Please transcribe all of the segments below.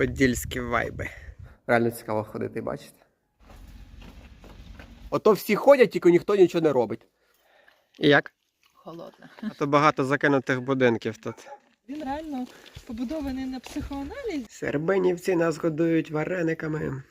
Подільські вайби. Реально цікаво ходити, бачите? Ото всі ходять, тільки ніхто нічого не робить. І як? Холодно. А то багато закинутих будинків тут. Він реально побудований на психоаналізі. Сербинівці нас годують варениками.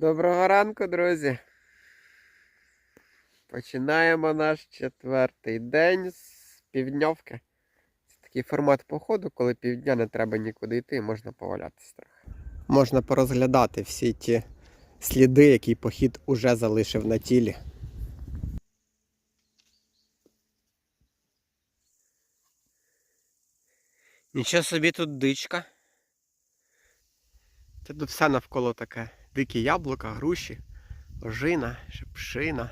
Доброго ранку, друзі. Починаємо наш четвертий день з півдньовки. Це такий формат походу, коли півдня не треба нікуди йти, можна повалятися трохи. Можна порозглядати всі ті сліди, які похід уже залишив на тілі. Нічого собі тут дичка. Це тут все навколо таке. Дикі яблука, груші, ожина, шепшина.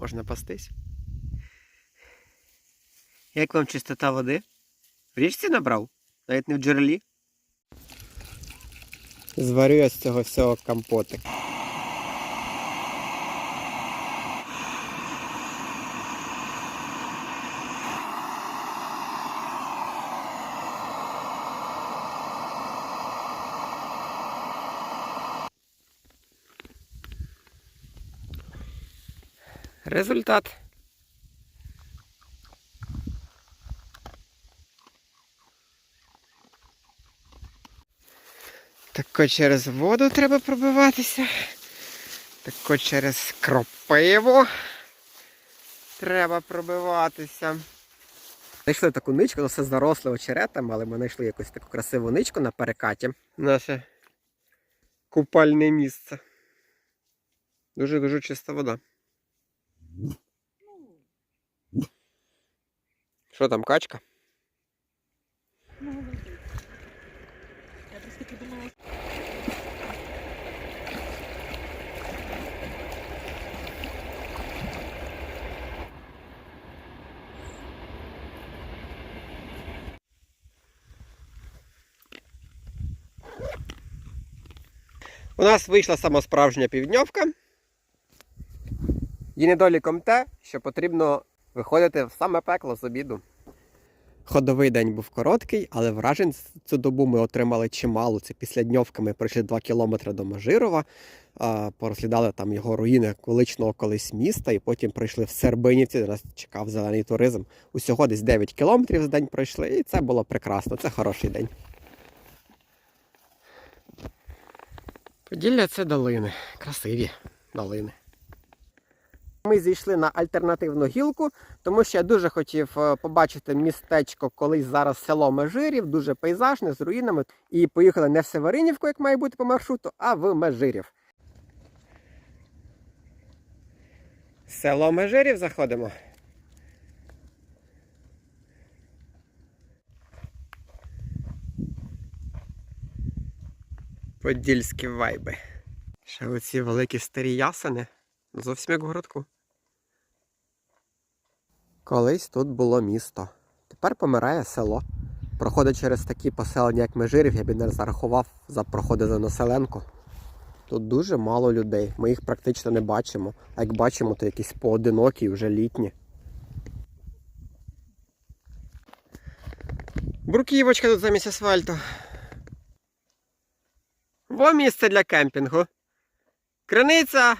Можна пастись. Як вам чистота води? В річці набрав? Навіть не в джерелі. Зварю я з цього всього компотик. Результат. Тако через воду треба пробиватися. Тако через кропиву треба пробиватися. Знайшли таку ничку, ну все заросле очеретами, але ми знайшли якусь таку красиву ничку на перекаті. Наше купальне місце. Дуже-дуже чиста вода. Що там, качка? У нас вийшла сама справжня півдньовка. І недоліком те, що потрібно виходити в саме пекло з обіду. Ходовий день був короткий, але вражень цю добу ми отримали чимало. Це після дньовки ми пройшли 2 кілометри до Можирова, а, порозглядали там його руїни колишнього колись міста, і потім пройшли в Сербинівці, де нас чекав зелений туризм. Усього десь 9 кілометрів за день пройшли, і це було прекрасно. Це хороший день. Поділля це долини. Красиві долини. Ми зійшли на альтернативну гілку, тому що я дуже хотів е, побачити містечко, колись зараз село Межирів, дуже пейзажне, з руїнами. І поїхали не в Северинівку, як має бути по маршруту, а в Межирів. Село Межирів заходимо. Подільські вайби. Ще оці великі старі ясени. Зовсім як в городку. Колись тут було місто. Тепер помирає село. Проходить через такі поселення, як Межирів, я б не зарахував за проходи за населенку. Тут дуже мало людей. Ми їх практично не бачимо. А як бачимо, то якісь поодинокі, вже літні. Бруківочка тут замість асфальту. Во місце для кемпінгу. Криниця.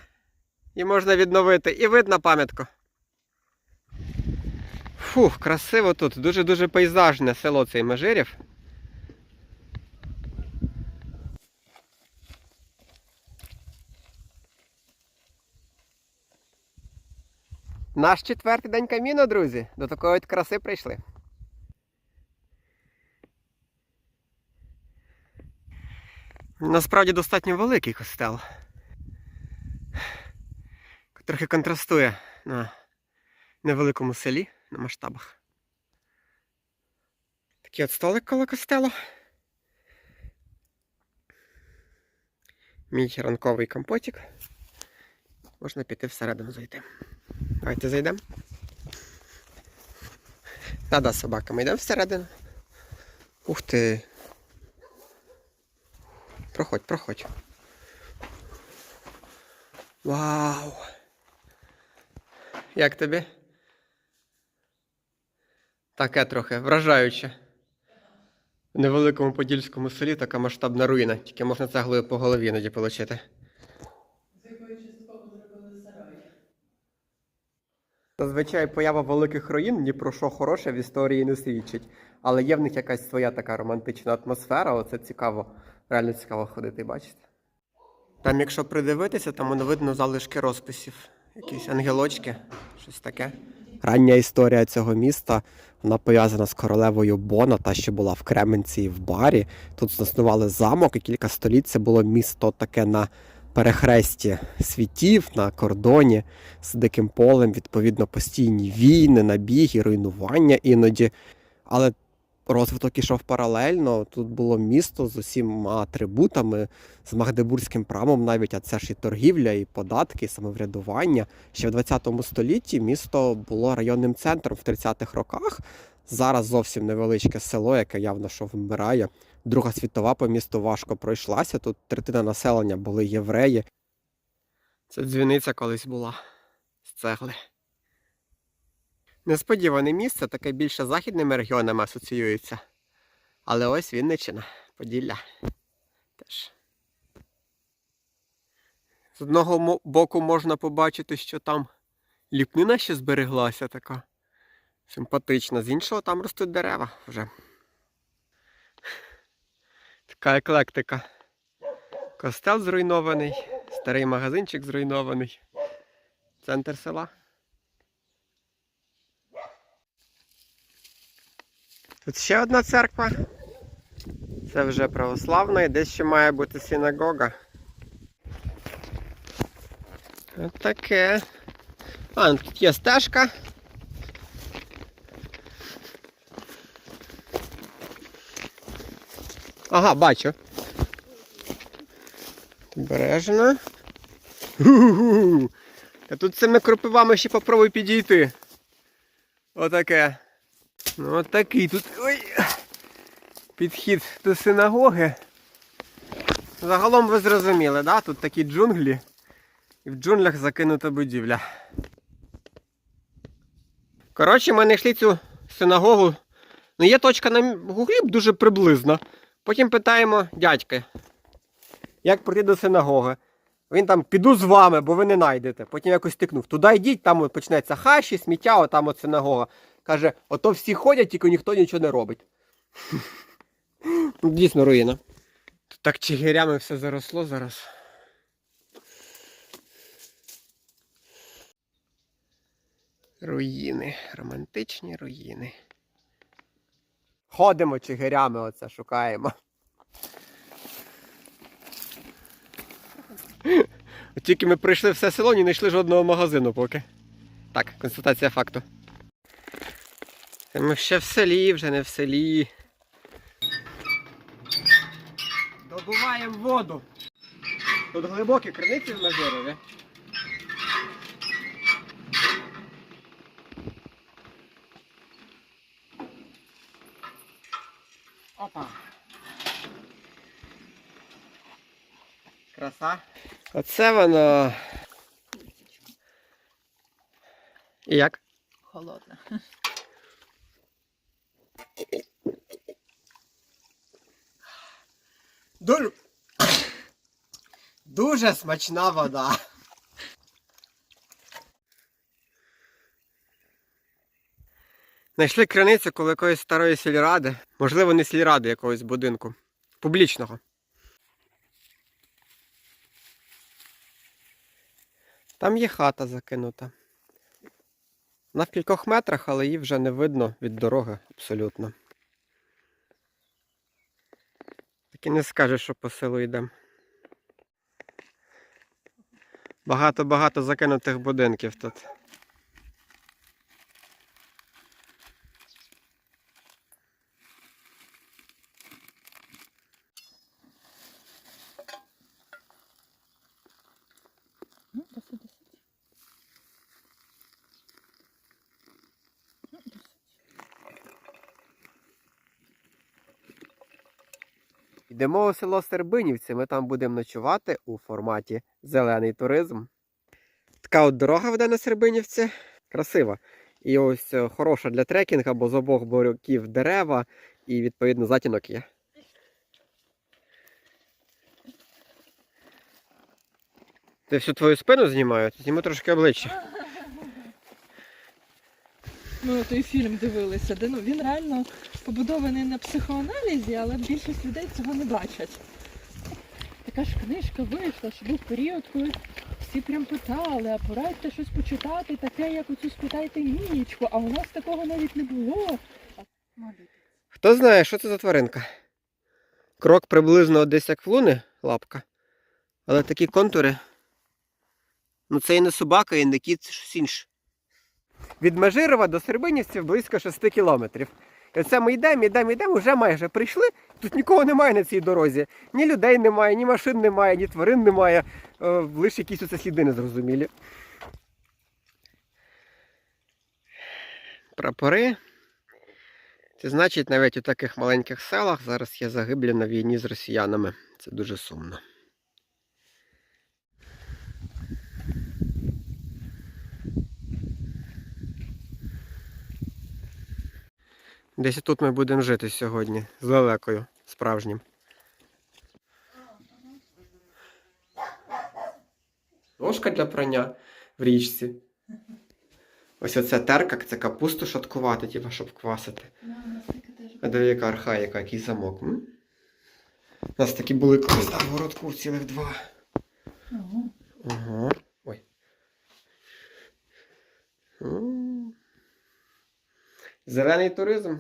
І можна відновити. І видно пам'ятку. Фух, красиво тут. Дуже-дуже пейзажне село цей Межирів. Наш четвертий день каміну, друзі. До такої от краси прийшли. Насправді достатньо великий костел. Трохи контрастує на невеликому селі на масштабах. Такий от столик коло костелу. Мій ранковий компотик. Можна піти всередину зайти. Давайте зайдемо. Та-да, собака, ми йдемо всередину. Ух ти. Проходь, проходь. Вау! Як тобі? Таке трохи вражаюче. В невеликому подільському селі така масштабна руїна, тільки можна цеглою по голові іноді отримати. Зазвичай поява великих руїн ні про що хороше в історії не свідчить. Але є в них якась своя така романтична атмосфера, оце цікаво, реально цікаво ходити, бачите. Там, якщо придивитися, там воно видно залишки розписів, якісь ангелочки, щось таке. Рання історія цього міста вона пов'язана з королевою Бона, та що була в Кременці і в барі. Тут заснували замок, і кілька століть це було місто таке на перехресті світів, на кордоні з диким полем, відповідно, постійні війни, набіги, руйнування іноді. Але розвиток ішов паралельно. Тут було місто з усіма атрибутами, з магдебурзьким правом навіть, а це ж і торгівля, і податки, і самоврядування. Ще в 20 столітті місто було районним центром в 30-х роках. Зараз зовсім невеличке село, яке явно що вмирає. Друга світова по місту важко пройшлася. Тут третина населення були євреї. Це дзвіниця колись була з цегли. Несподіване місце, таке більше західними регіонами асоціюється. Але ось Вінниччина, Поділля. Теж. З одного боку можна побачити, що там ліпнина ще збереглася така. Симпатична. З іншого там ростуть дерева вже. Така еклектика. Костел зруйнований, старий магазинчик зруйнований. Центр села. Тут ще одна церква. Це вже православна і десь ще має бути синагога. От таке. А, ну, тут є стежка. Ага, бачу. Бережно. А тут цими кропивами ще попробуй підійти. Отаке. Ну, от такий тут ой, підхід до синагоги. Загалом ви зрозуміли, да? тут такі джунглі. І в джунглях закинута будівля. Коротше, ми знайшли цю синагогу. Ну, є точка на гуглі дуже приблизно. Потім питаємо дядька, як прийти до синагоги. Він там піду з вами, бо ви не знайдете. Потім якось тикнув. Туди йдіть, там от почнеться хаші, сміття, от там от синагога. Каже, ото всі ходять, тільки ніхто нічого не робить. Дійсно руїна. Так чигирями все заросло зараз. Руїни, романтичні руїни. Ходимо чигирями, оце шукаємо. Тільки ми пройшли все село, не знайшли жодного магазину поки. Так, констатація факту. Ми ще в селі, вже не в селі. Добуваємо воду. Тут глибокі криниці в Межирові. Опа. Краса. Оце воно. І як? Холодна. Дуже. Дуже смачна вода. Знайшли криницю коло якоїсь старої сільради. Можливо, не сільради якогось будинку. Публічного. Там є хата закинута. На кількох метрах, але її вже не видно від дороги абсолютно. Так і не скажеш, що по селу йдемо. Багато-багато закинутих будинків тут. Йдемо у село Сербинівці. Ми там будемо ночувати у форматі зелений туризм. Така от дорога веде на Сербинівці. Красива. І ось е, хороша для трекінгу, бо з обох боків дерева і відповідно затінок є. Ти всю твою спину знімаю? Зніми трошки обличчя. Ми той фільм дивилися, де ну він реально побудований на психоаналізі, але більшість людей цього не бачать. Така ж книжка вийшла, що був період, коли всі прям питали, а порадьте щось почитати, таке, як оцю спитайте Мієчку, а у нас такого навіть не було. Хто знає, що це за тваринка? Крок приблизно десь як в луни лапка. Але такі контури. Ну це і не собака, і не кіт, це щось інше. Від Межирова до Сербинівців близько 6 кілометрів. І оце ми йдемо, йдемо, йдемо, вже майже прийшли. Тут нікого немає на цій дорозі. Ні людей немає, ні машин немає, ні тварин немає. Е, лише якісь оце сліди незрозумілі. Прапори. Це значить, навіть у таких маленьких селах зараз є загиблі на війні з росіянами. Це дуже сумно. Десь тут ми будемо жити сьогодні з лелекою справжнім. Ложка для прання в річці. Ось оце терка, це капусту шаткувати, типу, щоб квасити. А де яка архаїка, який замок. У нас такі були колись там в городку цілих два. Ага. Ой. М. Зелений туризм.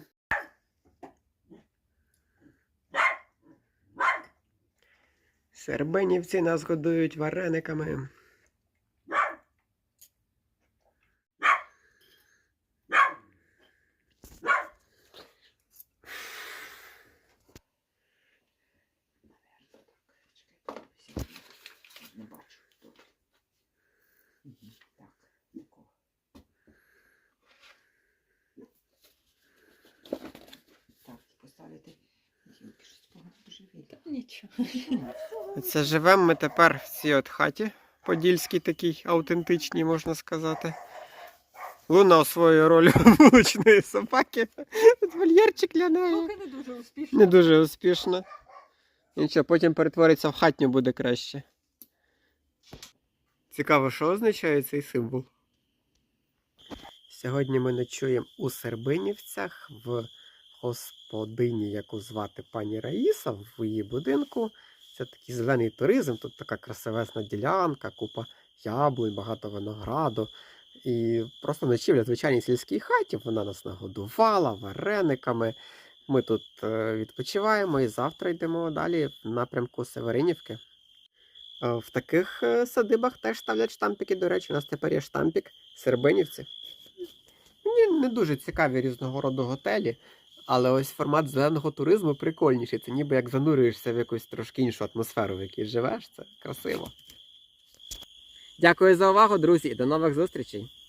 Сербинівці нас годують варениками. Не бачу. Мгм, Так, такого. Так, поставити. Гілки, щось погано дуже. Нічого. Це живемо ми тепер в цій от хаті. Подільській такій аутентичній, можна сказати. Луна освоює роль вуличної собаки. Тут вольєрчик для неї. Поки не дуже успішно. Не дуже успішно. Нічого, потім перетвориться в хатню буде краще. Цікаво, що означає цей символ. Сьогодні ми ночуємо у Сербинівцях в господині, яку звати пані Раїса, в її будинку. Це такий зелений туризм, тут така красивесна ділянка, купа яблунь, багато винограду. І просто ночівля в звичайній сільській хаті. Вона нас нагодувала варениками. Ми тут е, відпочиваємо і завтра йдемо далі в напрямку Северинівки. Е, В таких е, садибах теж ставлять штампики. До речі, у нас тепер є штампік Сербинівці. Мені не дуже цікаві різного роду готелі, але ось формат зеленого туризму прикольніший. Це ніби як занурюєшся в якусь трошки іншу атмосферу, в якій живеш. Це красиво. Дякую за увагу, друзі, і до нових зустрічей!